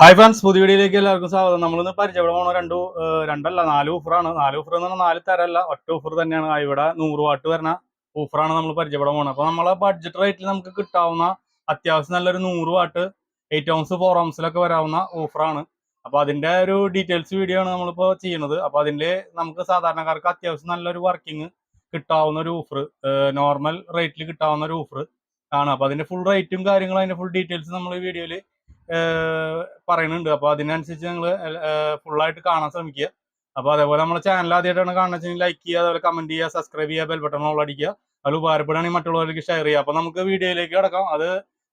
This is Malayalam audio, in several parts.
ഹായ് ഫ്രണ്ട്സ് പുതിയ വീഡിയോയിലേക്ക് എല്ലാവർക്കും സ്വാഗതം. നമ്മളിന്ന് പരിചയപ്പെടാൻ പോണ രണ്ടു രണ്ടല്ല നാല് ഓഫറാണ് നാല് ഓഫർ എന്ന് പറഞ്ഞാൽ നാല് തരല്ല ഒറ്റ ഓഫർ തന്നെയാണ്. ഇവിടെ നൂറ് വാട്ട് വരുന്ന ഓഫറാണ് നമ്മൾ പരിചയപ്പെടാൻ പോകുന്നത്. അപ്പോൾ നമ്മളെ ബഡ്ജറ്റ് റേറ്റിൽ നമുക്ക് കിട്ടാവുന്ന അത്യാവശ്യം നല്ലൊരു നൂറ് വാട്ട് എയ്റ്റ് ഓംസ് ഫോർ ഓംസിലൊക്കെ വരാവുന്ന ഓഫറാണ് അപ്പോൾ അതിന്റെ ഒരു ഡീറ്റെയിൽസ് വീഡിയോ ആണ് നമ്മളിപ്പോൾ ചെയ്യുന്നത്. അപ്പോൾ അതിൽ നമുക്ക് സാധാരണക്കാർക്ക് അത്യാവശ്യം നല്ലൊരു വർക്കിംഗ് കിട്ടാവുന്ന ഒരു ഓഫർ നോർമൽ റേറ്റിൽ കിട്ടാവുന്ന ഒരു ഓഫർ ആണ്. അപ്പോൾ അതിന്റെ ഫുൾ റേറ്റും കാര്യങ്ങളും അതിന്റെ ഫുൾ ഡീറ്റെയിൽസ് നമ്മൾ ഈ വീഡിയോയിൽ പറയുന്നുണ്ട്. അപ്പോൾ അതിനനുസരിച്ച് നിങ്ങൾ ഫുള്ളായിട്ട് കാണാൻ ശ്രമിക്കുക. അപ്പോൾ അതേപോലെ നമ്മുടെ ചാനൽ ആദ്യമായിട്ടാണ് കാണുന്നത് വെച്ചാൽ ലൈക്ക് ചെയ്യുക അതുപോലെ കമന്റ് ചെയ്യുക സബ്സ്ക്രൈബ് ചെയ്യുക ബെൽ ബട്ടൺ ഓൾ അടിക്കുക. അത് ഉപകാരപ്പെടുകയാണെങ്കിൽ മറ്റുള്ളവർക്ക് ഷെയർ ചെയ്യുക. അപ്പോൾ നമുക്ക് വീഡിയോയിലേക്ക് കിടക്കാം. അത്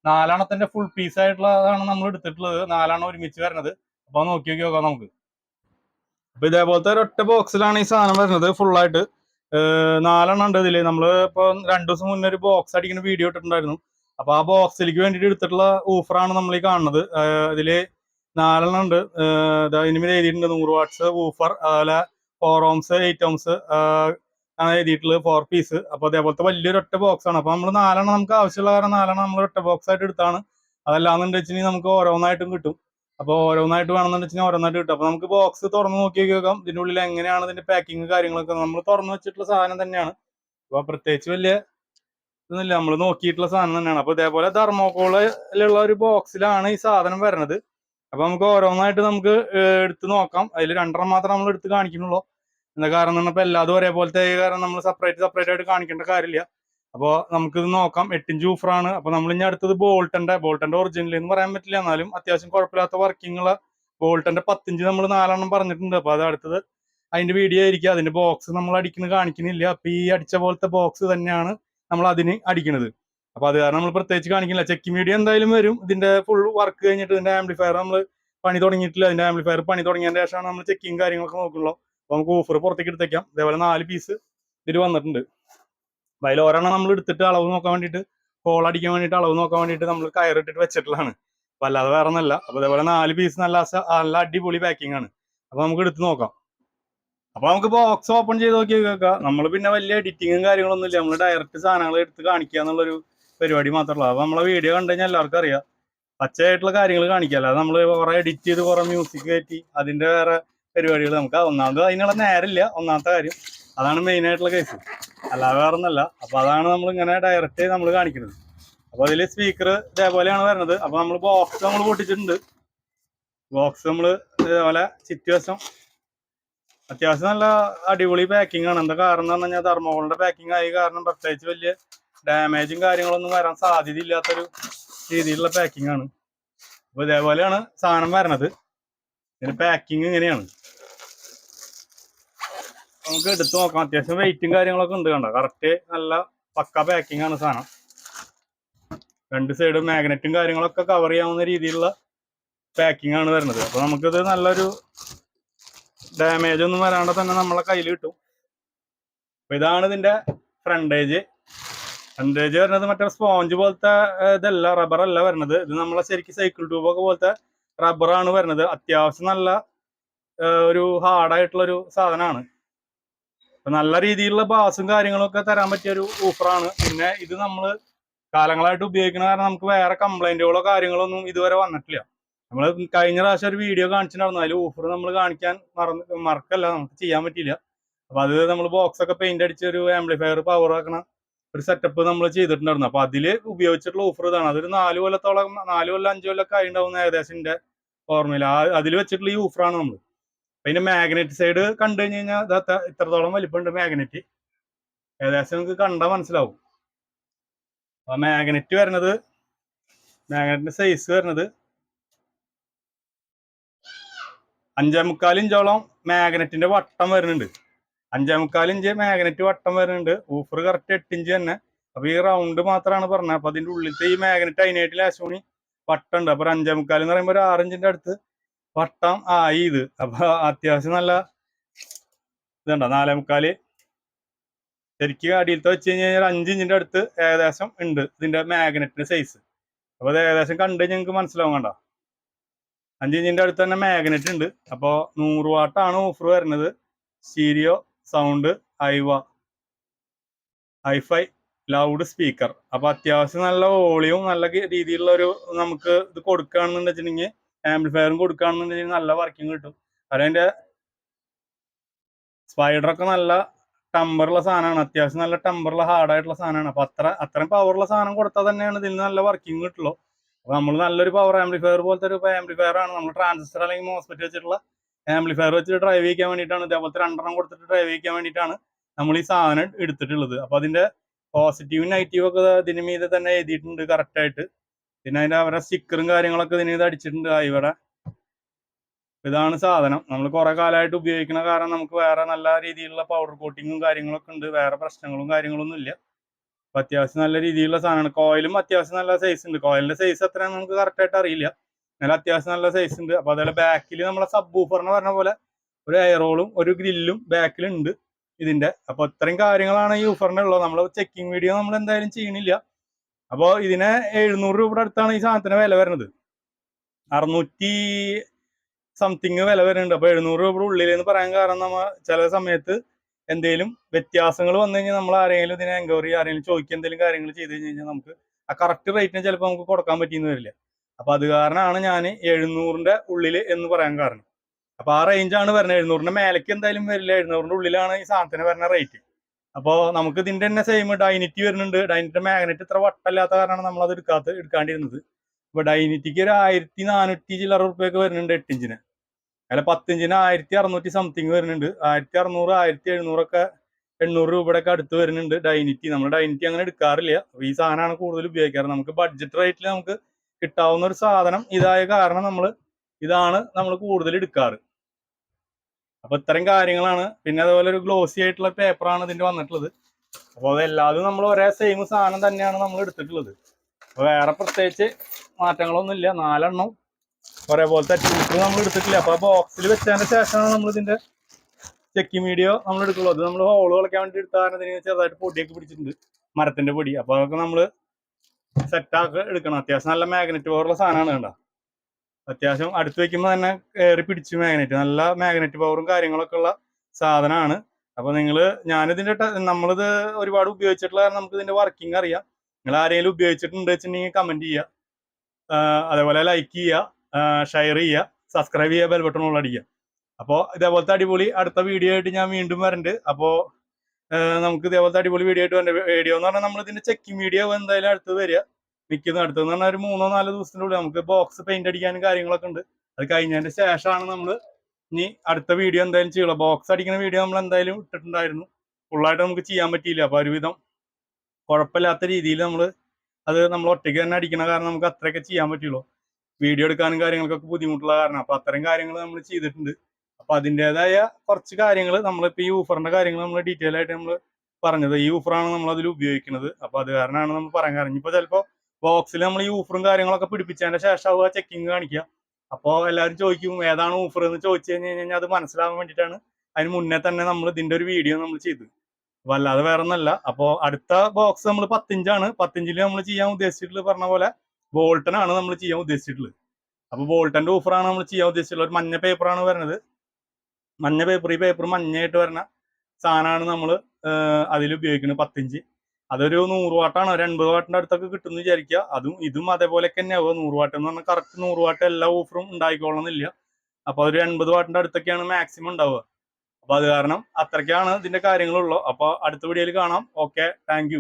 നാലെണ്ണത്തിന്റെ ഫുൾ പീസ് ആയിട്ടുള്ളതാണ് നമ്മൾ എടുത്തിട്ടുള്ളത്. നാലെണ്ണം ഒരുമിച്ച് വരുന്നത്. അപ്പോൾ നോക്കി നോക്കി നോക്കാം നമുക്ക്. അപ്പൊ ഇതേപോലത്തെ ഒരൊറ്റ ബോക്സിലാണ് ഈ സാധനം വരുന്നത് ഫുള്ളായിട്ട് നാലെണ്ണം ഉണ്ട് ഇതിൽ. നമ്മൾ ഇപ്പൊ രണ്ടു ദിവസം മുന്നേ ഒരു ബോക്സ് അടിക്കുന്ന വീഡിയോ ഇട്ടിട്ടുണ്ടായിരുന്നു. അപ്പൊ ആ ബോക്സിലേക്ക് വേണ്ടിയിട്ട് എടുത്തിട്ടുള്ള ഓഫറാണ് നമ്മൾ ഈ കാണുന്നത്. അതിൽ നാലെണ്ണം ഉണ്ട്. ഇനിമേൽ എഴുതിയിട്ടുണ്ട് നൂറ് വാട്ട്സ് ഊഫർ അതുപോലെ ഫോർ ഓംസ് എയ്റ്റ് ഓംസ് ആണ് എഴുതിയിട്ടുള്ളത് ഫോർ പീസ് അപ്പൊ അതേപോലത്തെ വലിയൊരു ഒറ്റ ബോക്സ് ആണ്. അപ്പൊ നമ്മൾ നാലെണ്ണം നമുക്ക് ആവശ്യമുള്ള കാരണം നാലെണ്ണം നമ്മൾ ഒറ്റ ബോക്സ് ആയിട്ട് എടുത്താണ്. അതല്ലാന്നുണ്ട് വെച്ചാൽ നമുക്ക് ഓരോന്നായിട്ടും കിട്ടും. അപ്പോൾ ഓരോന്നായിട്ട് വേണമെന്ന് വെച്ചാൽ ഓരോന്നായിട്ട് കിട്ടും. അപ്പൊ നമുക്ക് ബോക്സ് തുറന്ന് നോക്കി നോക്കാം. ഇതിന്റെ ഉള്ളിൽ എങ്ങനെയാണ് ഇതിന്റെ പാക്കിങ് കാര്യങ്ങളൊക്കെ. നമ്മൾ തുറന്ന് വെച്ചിട്ടുള്ള സാധനം തന്നെയാണ്. അപ്പൊ പ്രത്യേകിച്ച് വലിയ ഇതൊന്നുമില്ല നമ്മൾ നോക്കിയിട്ടുള്ള സാധനം തന്നെയാണ്. അപ്പൊ ഇതേപോലെ തെർമോക്കോളിലുള്ള ഒരു ബോക്സിലാണ് ഈ സാധനം വരുന്നത്. അപ്പൊ നമുക്ക് ഓരോന്നായിട്ട് നമുക്ക് എടുത്തു എടുത്ത് നോക്കാം. അതിൽ രണ്ടെണ്ണം മാത്രം നമ്മൾ എടുത്ത് കാണിക്കുന്നുള്ളൂ. എന്താ കാരണം എന്ന് പറഞ്ഞാൽ എല്ലാതും ഒരേപോലത്തെ കാരണം നമ്മൾ സെപ്പറേറ്റ് സെപ്പറേറ്റ് ആയിട്ട് കാണിക്കേണ്ട കാര്യമില്ല. അപ്പോൾ നമുക്കിത് നോക്കാം. എട്ടിഞ്ച് ഊഫറാണ്. അപ്പൊ നമ്മൾ ഇനി അടുത്തത് ബോൾട്ടന്റെ ബോൾട്ടന്റെ ഒറിജിനൽ എന്ന് പറയാൻ പറ്റില്ല. എന്നാലും അത്യാവശ്യം കുഴപ്പമില്ലാത്ത വർക്കിംഗ് ഉള്ള ബോൾട്ടന്റെ പത്തിഞ്ച് നമ്മൾ നാലെണ്ണം പറഞ്ഞിട്ടുണ്ട്. അപ്പൊ അത് അടുത്തത് അതിന്റെ വീഡിയോ ആയിരിക്കും. അതിന്റെ ബോക്സ് നമ്മൾ അടിക്കുന്നത് കാണിക്കുന്നില്ല. അപ്പൊ ഈ അടിച്ച പോലത്തെ ബോക്സ് തന്നെയാണ് നമ്മൾ അതിന് അടിക്കുന്നത് അപ്പൊ അത് കാരണം നമ്മൾ പ്രത്യേകിച്ച് കാണിക്കില്ല ചെക്ക് മീഡിയ എന്തായാലും വരും. ഇതിന്റെ ഫുൾ വർക്ക് കഴിഞ്ഞിട്ട് ഇതിന്റെ ആംപ്ലിഫയർ നമ്മൾ പണി തുടങ്ങിയിട്ടില്ല. അതിന്റെ ആംപ്ലിഫയർ പണി തുടങ്ങിയതിന് ശേഷമാണ് നമ്മൾ ചെക്കിങ് കാര്യങ്ങളൊക്കെ നോക്കുള്ളൂ അപ്പൊ നമുക്ക് ഓഫർ പുറത്തേക്ക് എടുത്തേക്കാം. ഇതേപോലെ നാല് പീസ് ഇതിൽ വന്നിട്ടുണ്ട്. അപ്പൊ അതിൽ ഒരെണ്ണം നമ്മൾ എടുത്തിട്ട് അളവ് നോക്കാൻ വേണ്ടിയിട്ട് ഹോൾ അടിക്കാൻ വേണ്ടിയിട്ട് അളവ് നോക്കാൻ വേണ്ടിയിട്ട് നമ്മൾ കയറിട്ടിട്ട് വെച്ചിട്ടുള്ളതാണ്. അപ്പൊ അല്ലാതെ വേറെ ഒന്നല്ല അപ്പൊ ഇതേപോലെ നാല് പീസ് നല്ല നല്ല അടിപൊളി പാക്കിംഗ് ആണ്. അപ്പൊ നമുക്ക് എടുത്ത് നോക്കാം. അപ്പൊ നമുക്ക് ബോക്സ് ഓപ്പൺ ചെയ്ത് നോക്കി കേൾക്കാം. നമ്മൾ പിന്നെ വലിയ എഡിറ്റിങ്ങും കാര്യങ്ങളൊന്നും ഇല്ല നമ്മൾ ഡയറക്റ്റ് സാധനങ്ങൾ എടുത്ത് കാണിക്കുക എന്നുള്ളൊരു പരിപാടി മാത്രമല്ല അപ്പൊ നമ്മളെ വീഡിയോ കണ്ടു കഴിഞ്ഞാൽ എല്ലാവർക്കും അറിയാം. പച്ചയായിട്ടുള്ള കാര്യങ്ങൾ കാണിക്കാല്ല അത് നമ്മൾ കുറെ എഡിറ്റ് ചെയ്ത് കുറെ മ്യൂസിക് കയറ്റി അതിന്റെ വേറെ പരിപാടികൾ നമുക്ക് ഒന്നാമത് അതിനുള്ള നേരമില്ല. ഒന്നാമത്തെ കാര്യം അതാണ് മെയിൻ ആയിട്ടുള്ള കേസ് അല്ലാതെ വേറെ ഒന്നല്ല അപ്പൊ അതാണ് നമ്മൾ ഇങ്ങനെ ഡയറക്റ്റ് നമ്മൾ കാണിക്കുന്നത്. അപ്പൊ അതിൽ സ്പീക്കർ ഇതേപോലെയാണ് വരുന്നത്. അപ്പൊ നമ്മൾ ബോക്സ് നമ്മൾ പൊട്ടിച്ചിട്ടുണ്ട്. ബോക്സ് നമ്മൾ ഇതേപോലെ ചുറ്റുവശം അത്യാവശ്യം നല്ല അടിപൊളി പാക്കിംഗ് ആണ്. എന്താ കാരണം എന്ന് പറഞ്ഞാൽ തെർമോകോളിന്റെ പാക്കിംഗ് ആയി കാരണം പ്രത്യേകിച്ച് വലിയ ഡാമേജും കാര്യങ്ങളൊന്നും വരാൻ സാധ്യതയില്ലാത്തൊരു രീതിയിലുള്ള പാക്കിംഗ് ആണ്. അപ്പൊ ഇതേപോലെയാണ് സാധനം വരണത്. ഇതിന് പാക്കിംഗ് ഇങ്ങനെയാണ്. നമുക്ക് എടുത്തു നോക്കാം. അത്യാവശ്യം വെയിറ്റും കാര്യങ്ങളൊക്കെ ഉണ്ട് കണ്ട? കറക്റ്റ് നല്ല പക്ക പാക്കിംഗ് ആണ് സാധനം. രണ്ട് സൈഡും മാഗ്നറ്റും കാര്യങ്ങളൊക്കെ കവർ ചെയ്യാവുന്ന രീതിയിലുള്ള പാക്കിംഗ് ആണ് വരുന്നത്. അപ്പൊ നമുക്കിത് നല്ലൊരു ഡാമേജ് ഒന്നും വരാണ്ട് തന്നെ നമ്മളെ കയ്യിൽ കിട്ടും. അപ്പൊ ഇതാണ് ഇതിന്റെ ഫ്രണ്ടേജ് ഫ്രണ്ടേജ് വരുന്നത് മറ്റേ സ്പോഞ്ച് പോലത്തെ ഇതല്ല റബ്ബർ അല്ല വരുന്നത്. ഇത് നമ്മളെ ശരിക്കും സൈക്കിൾ ട്യൂബ് ഒക്കെ പോലത്തെ റബ്ബറാണ് വരുന്നത്. അത്യാവശ്യം നല്ല ഒരു ഹാർഡായിട്ടുള്ള ഒരു സാധനമാണ്. നല്ല രീതിയിലുള്ള ബാസും കാര്യങ്ങളും ഒക്കെ തരാൻ പറ്റിയ ഒരു ഓഫറാണ് പിന്നെ ഇത് നമ്മൾ കാലങ്ങളായിട്ട് ഉപയോഗിക്കുന്ന കാരണം നമുക്ക് വേറെ കംപ്ലൈന്റുകളോ കാര്യങ്ങളോ ഒന്നും ഇതുവരെ വന്നിട്ടില്ല. നമ്മൾ കഴിഞ്ഞ പ്രാവശ്യം ഒരു വീഡിയോ കാണിച്ചിട്ടുണ്ടായിരുന്നു. അതിൽ ഓഫർ നമ്മൾ കാണിക്കാൻ മറന്ന് മറക്കല്ല നമുക്ക് ചെയ്യാൻ പറ്റിയില്ല. അപ്പൊ അത് നമ്മൾ ബോക്സ് ഒക്കെ പെയിന്റ് അടിച്ച് ഒരു ആംപ്ലിഫയർ പവർ ആക്കണ ഒരു സെറ്റപ്പ് നമ്മൾ ചെയ്തിട്ടുണ്ടായിരുന്നു. അപ്പൊ അതിൽ ഉപയോഗിച്ചിട്ടുള്ള ഓഫർ ഇതാണ്. അതൊരു നാല് കൊല്ലത്തോളം നാല് കൊല്ലം അഞ്ചു കൊല്ലമൊക്കെ ആയിണ്ടാവുന്ന ഏകദേശം എന്റെ ഓർമ്മയില്ല അതിൽ വെച്ചിട്ടുള്ള ഈ ഓഫറാണ് നമ്മൾ പിന്നെ മാഗ്നറ്റ് സൈഡ് കണ്ടു കഴിഞ്ഞ് കഴിഞ്ഞാൽ ഇത് ഇത്രത്തോളം വലിപ്പമുണ്ട് മാഗ്നറ്റ് ഏകദേശം നിങ്ങൾക്ക് കണ്ടാൽ മനസ്സിലാവും. ആ മാഗ്നറ്റ് വരുന്നത് മാഗ്നറ്റിന്റെ സൈസ് വരുന്നത് അഞ്ചേ മുക്കാൽ ഇഞ്ചോളം മാഗ്നറ്റിന്റെ വട്ടം വരുന്നുണ്ട്. അഞ്ചേ മുക്കാൽ ഇഞ്ച് മാഗ്നറ്റ് വട്ടം വരുന്നുണ്ട്. ഊഫർ കറക്റ്റ് എട്ട് ഇഞ്ച് തന്നെ. അപ്പൊ ഈ റൗണ്ട് മാത്രമാണ് പറഞ്ഞത്. അപ്പൊ അതിന്റെ ഉള്ളിലത്തെ ഈ മാഗ്നറ്റ് അതിനായിട്ട് ലാശോണി വട്ടം ഉണ്ട് അപ്പൊ അഞ്ചേ മുക്കാൽ എന്ന് പറയുമ്പോൾ ഒരു ആറിഞ്ചിന്റെ അടുത്ത് വട്ടം ആയി ഇത്. അപ്പൊ അത്യാവശ്യം നല്ല ഇതുണ്ടോ? നാലേ മുക്കാൽ ശരിക്കും അടിയിലത്തെ വെച്ച് കഴിഞ്ഞാൽ ഒരു അഞ്ച് ഇഞ്ചിന്റെ അടുത്ത് ഏകദേശം ഉണ്ട് ഇതിന്റെ മാഗ്നറ്റിന്റെ സൈസ് അപ്പൊ അത് ഏകദേശം കണ്ടു ഞങ്ങൾക്ക് മനസ്സിലാവും കണ്ടോ? അഞ്ച് ഇഞ്ചിന്റെ അടുത്ത് തന്നെ മാഗ്നറ്റ് ഉണ്ട്. അപ്പോൾ നൂറ് വാട്ടാണ് ഓഫർ വരുന്നത്. Stereo sound Aiwa hifi loud speaker അപ്പൊ അത്യാവശ്യം നല്ല വോളിയും നല്ല രീതിയിലുള്ള ഒരു നമുക്ക് ഇത് കൊടുക്കുകയാണെന്ന് വെച്ചിട്ടുണ്ടെങ്കിൽ ആംപ്ലിഫയറും കൊടുക്കുകയാണെന്നുണ്ടെങ്കിൽ നല്ല വർക്കിംഗ് കിട്ടും. കാരണം അതിന്റെ സ്പൈഡറൊക്കെ നല്ല ടമ്പറുള്ള സാധനമാണ് അത്യാവശ്യം നല്ല ടമ്പറുള്ള ഹാർഡായിട്ടുള്ള സാധനമാണ് അപ്പൊ അത്ര അത്രയും പവറുള്ള സാധനം കൊടുത്താൽ തന്നെയാണ് ഇതിന് നല്ല വർക്കിംഗ് കിട്ടുള്ളൂ. അപ്പൊ നമ്മൾ നല്ലൊരു പവർ ആംപ്ലിഫയർ പോലത്തെ ഒരു ആംപ്ലിഫയർ ആണ്. നമ്മൾ ട്രാൻസിസ്റ്റർ അല്ലെങ്കിൽ മോസ്ഫെറ്റ് വെച്ചിട്ടുള്ള ആംപ്ലിഫയർ വെച്ചിട്ട് ഡ്രൈവ് ചെയ്യാൻ വേണ്ടിയിട്ടാണ്. ഇതേപോലത്തെ രണ്ടെണ്ണം കൊടുത്തിട്ട് ഡ്രൈവ് ചെയ്യാൻ വേണ്ടിയിട്ടാണ് നമ്മൾ ഈ സാധനം എടുത്തിട്ടുള്ളത്. അപ്പൊ അതിന്റെ പോസിറ്റീവും നെഗറ്റീവും ഒക്കെ ഇതിന് മീതെ തന്നെ എഴുതിയിട്ടുണ്ട് കറക്റ്റ് ആയിട്ട്. പിന്നെ അതിന്റെ അവരുടെ സ്റ്റിക്കറും കാര്യങ്ങളൊക്കെ ഇതിന് ഇത് അടിച്ചിട്ടുണ്ട്. ഇവിടെ ഇതാണ് സാധനം. നമ്മൾ കുറെ കാലമായിട്ട് ഉപയോഗിക്കുന്ന കാരണം നമുക്ക് വേറെ നല്ല രീതിയിലുള്ള പൗഡർ കോട്ടിങ്ങും കാര്യങ്ങളൊക്കെ ഉണ്ട്. വേറെ പ്രശ്നങ്ങളും കാര്യങ്ങളൊന്നും ഇല്ല. അപ്പൊ അത്യാവശ്യം നല്ല രീതിയിലുള്ള സാധനമാണ്. കോയിലും അത്യാവശ്യം നല്ല സൈസ് ഉണ്ട്. കോയിലിന്റെ സൈസ് എത്രയാണെന്ന് നമുക്ക് കറക്റ്റ് ആയിട്ട് അറിയില്ല. എന്നാലും അത്യാവശ്യം നല്ല സൈസ് ഉണ്ട്. അപ്പൊ അതേപോലെ ബാക്കിൽ നമ്മളെ സബ് ഊഫറിന് പറഞ്ഞ പോലെ ഒരു എയറോളും ഒരു ഗ്രില്ലും ബാക്കിലുണ്ട് ഇതിന്റെ. അപ്പൊ ഇത്രയും കാര്യങ്ങളാണ് ഈ ഉള്ളത്. നമ്മൾ ചെക്കിംഗ് വീഡിയോ നമ്മൾ എന്തായാലും ചെയ്യണില്ല. അപ്പോൾ ഇതിന് എഴുന്നൂറ് രൂപ അടുത്താണ് ഈ സാധനത്തിന് വില വരുന്നത്. അറുന്നൂറ്റി സംതിങ് വില വരുന്നുണ്ട്. അപ്പൊ എഴുന്നൂറ് രൂപയുടെ ഉള്ളിൽ എന്ന് പറയാൻ കാരണം നമ്മ ചില സമയത്ത് എന്തെങ്കിലും വ്യത്യാസങ്ങൾ വന്നു കഴിഞ്ഞാൽ നമ്മൾ ആരെങ്കിലും ഇതിനെ എൻക്വയറി ആരെങ്കിലും ചോദിക്കുക എന്തെങ്കിലും കാര്യങ്ങൾ ചെയ്ത് കഴിഞ്ഞ് കഴിഞ്ഞാൽ നമുക്ക് ആ കറക്റ്റ് റേറ്റിന് ചിലപ്പോൾ നമുക്ക് കൊടുക്കാൻ പറ്റിയെന്ന് വരില്ല. അപ്പൊ അത് കാരണമാണ് ഞാൻ എഴുന്നൂറിന്റെ ഉള്ളിൽ എന്ന് പറയാൻ കാരണം. അപ്പൊ ആ റേഞ്ചാണ് വരുന്നത്. എഴുന്നൂറിന്റെ മേലേക്ക് എന്തായാലും വരില്ല. എഴുന്നൂറിന്റെ ഉള്ളിലാണ് ഈ സാധനത്തിന് വരുന്ന റേറ്റ് അപ്പോൾ നമുക്ക് ഇതിന്റെ തന്നെ സെയിം ഡൈനിറ്റി വരുന്നുണ്ട്. ഡൈനിറ്റിന്റെ മാഗ്നറ്റ് ഇത്ര വട്ടല്ലാത്ത കാരണമാണ് നമ്മൾ അത് എടുക്കാത്ത എടുക്കാണ്ടിരുന്നത്. അപ്പൊ ഡൈനിറ്റിക്ക് ഒരു ആയിരത്തി നാനൂറ്റി ചില്ലറ റുപ്യൊക്കെ വരുന്നുണ്ട് എട്ട് ഇഞ്ചിന് അല്ല പത്തിഞ്ചിന് ആയിരത്തി അറുന്നൂറ്റി സംതിങ് വരുന്നുണ്ട്. ആയിരത്തി അറുന്നൂറ് ആയിരത്തി എഴുന്നൂറൊക്കെ എണ്ണൂറ് രൂപയുടെ ഒക്കെ അടുത്ത് വരുന്നുണ്ട് ഡൈനിറ്റി. നമ്മൾ ഡൈനിറ്റി അങ്ങനെ എടുക്കാറില്ല. ഈ സാധനമാണ് കൂടുതൽ ഉപയോഗിക്കാറ്. നമുക്ക് ബഡ്ജറ്റ് റേറ്റിൽ നമുക്ക് കിട്ടാവുന്ന ഒരു സാധനം ഇതായ കാരണം നമ്മൾ ഇതാണ് നമ്മൾ കൂടുതൽ എടുക്കാറ്. അപ്പൊ ഇത്തരം കാര്യങ്ങളാണ്. പിന്നെ അതുപോലെ ഒരു ഗ്ലോസി ആയിട്ടുള്ള പേപ്പറാണ് ഇതിന്റെ വന്നിട്ടുള്ളത്. അപ്പോൾ അതെല്ലാതും നമ്മൾ ഒരേ സെയിം സാധനം തന്നെയാണ് നമ്മൾ എടുത്തിട്ടുള്ളത്. അപ്പൊ വേറെ പ്രത്യേകിച്ച് മാറ്റങ്ങളൊന്നുമില്ല. നാലെണ്ണം ഒരേപോലത്തെ ട്യൂബ് നമ്മൾ എടുത്തിട്ടില്ല. അപ്പൊ ബോക്സിൽ വെച്ചതിന് ശേഷമാണ് നമ്മൾ ഇതിന്റെ ചെക്കി മീഡിയോ നമ്മൾ എടുക്കുള്ളൂ. അത് നമ്മൾ ഹോൾ കളിക്കാൻ വേണ്ടി എടുത്ത കാരണം ചെറുതായിട്ട് പൊടിയൊക്കെ പിടിച്ചിട്ടുണ്ട്. മരത്തിന്റെ പൊടി. അപ്പൊ അതൊക്കെ നമ്മൾ സെറ്റാക്കി എടുക്കണം. അത്യാവശ്യം നല്ല മാഗ്നറ്റ് പവറുള്ള സാധനമാണ് കണ്ട? അത്യാവശ്യം അടുത്ത് വെക്കുമ്പോൾ തന്നെ കയറി പിടിച്ചു മാഗ്നറ്റ് നല്ല മാഗ്നറ്റ് പവറും കാര്യങ്ങളൊക്കെ ഉള്ള സാധനമാണ്. അപ്പൊ നിങ്ങൾ ഞാനിതിന്റെ നമ്മളിത് ഒരുപാട് ഉപയോഗിച്ചിട്ടുള്ള കാരണം നമുക്ക് ഇതിന്റെ വർക്കിംഗ് അറിയാം. നിങ്ങൾ ആരെങ്കിലും ഉപയോഗിച്ചിട്ടുണ്ട് വെച്ചിട്ടുണ്ടെങ്കിൽ കമന്റ് ചെയ്യുക. അതേപോലെ ലൈക്ക് ചെയ്യുക. ഷെയർ ചെയ്യുക സബ്സ്ക്രൈബ് ചെയ്യുക ബെൽ അടിക്കുക അപ്പോൾ ഇതേപോലത്തെ അടിപൊളി അടുത്ത വീഡിയോ ആയിട്ട് ഞാൻ വീണ്ടും വരണ്ട്. അപ്പോൾ നമുക്ക് ഇതേപോലത്തെ അടിപൊളി വീഡിയോ ആയിട്ട് വരണ്ട. വീഡിയോ എന്ന് പറഞ്ഞാൽ നമ്മൾ ഇതിന്റെ ചെക്കിംഗ് വീഡിയോ എന്തായാലും അടുത്ത് വരിക. മിക്കുന്ന അടുത്തെന്ന് പറഞ്ഞാൽ ഒരു മൂന്നോ നാലോ ദിവസത്തിന്റെ ഉള്ളിൽ നമുക്ക് ബോക്സ് പെയിന്റ് അടിക്കാനും കാര്യങ്ങളൊക്കെ ഉണ്ട്. അത് കഴിഞ്ഞതിന്റെ ശേഷമാണ് നമ്മൾ ഇനി അടുത്ത വീഡിയോ എന്തായാലും ചെയ്യുള്ളൂ ബോക്സ് അടിക്കുന്ന വീഡിയോ നമ്മൾ എന്തായാലും ഇട്ടിട്ടുണ്ടായിരുന്നു. ഫുള്ളായിട്ട് നമുക്ക് ചെയ്യാൻ പറ്റിയില്ല. അപ്പോൾ ഒരുവിധം കുഴപ്പമില്ലാത്ത രീതിയിൽ നമ്മൾ അത് നമ്മൾ ഒറ്റയ്ക്ക് തന്നെ അടിക്കണ കാരണം നമുക്ക് അത്രയൊക്കെ ചെയ്യാൻ പറ്റുള്ളൂ. വീഡിയോ എടുക്കാനും കാര്യങ്ങൾക്കൊക്കെ ബുദ്ധിമുട്ടുള്ള കാരണം. അപ്പൊ അത്തരം കാര്യങ്ങൾ നമ്മൾ ചെയ്തിട്ടുണ്ട്. അപ്പൊ അതിന്റെതായ കുറച്ച് കാര്യങ്ങൾ നമ്മളിപ്പോ ഈ ഊഫറിന്റെ കാര്യങ്ങൾ നമ്മൾ ഡീറ്റെയിൽ ആയിട്ട് നമ്മൾ പറഞ്ഞത്. ഈ ഊഫറാണ് നമ്മൾ അതിൽ ഉപയോഗിക്കുന്നത്. അപ്പൊ അത് കാരണമാണ് നമ്മൾ പറയാൻ കാരണം. ഇപ്പൊ ചിലപ്പോൾ ബോക്സിൽ നമ്മൾ ഈ ഊഫറും കാര്യങ്ങളൊക്കെ പിടിപ്പിച്ചതിന്റെ ശേഷമാവുക ചെക്കിങ് കാണിക്കുക. അപ്പോൾ എല്ലാവരും ചോദിക്കും ഏതാണ് ഊഫർ? എന്ന് ചോദിച്ചു കഴിഞ്ഞ് കഴിഞ്ഞാൽ അത് മനസ്സിലാവാൻ വേണ്ടിയിട്ടാണ് അതിന് മുന്നേ തന്നെ നമ്മൾ ഇതിന്റെ ഒരു വീഡിയോ നമ്മൾ ചെയ്തു അപ്പൊ അല്ലാതെ വേറെ ഒന്നല്ല അപ്പോൾ അടുത്ത ബോക്സ് നമ്മൾ പത്തിഞ്ചാണ്. പത്തിഞ്ചിൽ നമ്മൾ ചെയ്യാൻ ഉദ്ദേശിച്ചിട്ടുള്ള പറഞ്ഞ പോലെ ബോൾട്ടൺ ആണ് നമ്മൾ ചെയ്യാൻ ഉദ്ദേശിച്ചിട്ടുള്ളത്. അപ്പൊ ബോൾട്ടന്റെ ഓഫറാണ് നമ്മൾ ചെയ്യാൻ ഉദ്ദേശിച്ചിട്ടുള്ളത്. ഒരു മഞ്ഞ പേപ്പറാണ് വരുന്നത് മഞ്ഞ പേപ്പർ ഈ പേപ്പർ മഞ്ഞയായിട്ട് വരണ സാധനമാണ് നമ്മൾ അതിൽ ഉപയോഗിക്കുന്നത് പത്തിഞ്ച്. അതൊരു നൂറ് വാട്ടാണ്. ഒരു എൺപത് വാട്ടിന്റെ അടുത്തൊക്കെ കിട്ടുമെന്ന് വിചാരിക്കുക. അതും ഇതും അതേപോലെ തന്നെ ആവുക നൂറ് വാട്ട് എന്ന് പറഞ്ഞാൽ കറക്റ്റ് നൂറ് വാട്ട് എല്ലാ ഓഫറും ഉണ്ടായിക്കോളണമെന്നില്ല അപ്പൊ അതൊരു എൺപത് വാട്ടിന്റെ അടുത്തൊക്കെയാണ് മാക്സിമം ഉണ്ടാവുക. അപ്പൊ അത് കാരണം അത്രയ്ക്കാണ് ഇതിന്റെ കാര്യങ്ങളുള്ളൂ. അപ്പൊ അടുത്ത വീഡിയോയിൽ കാണാം. Okay thank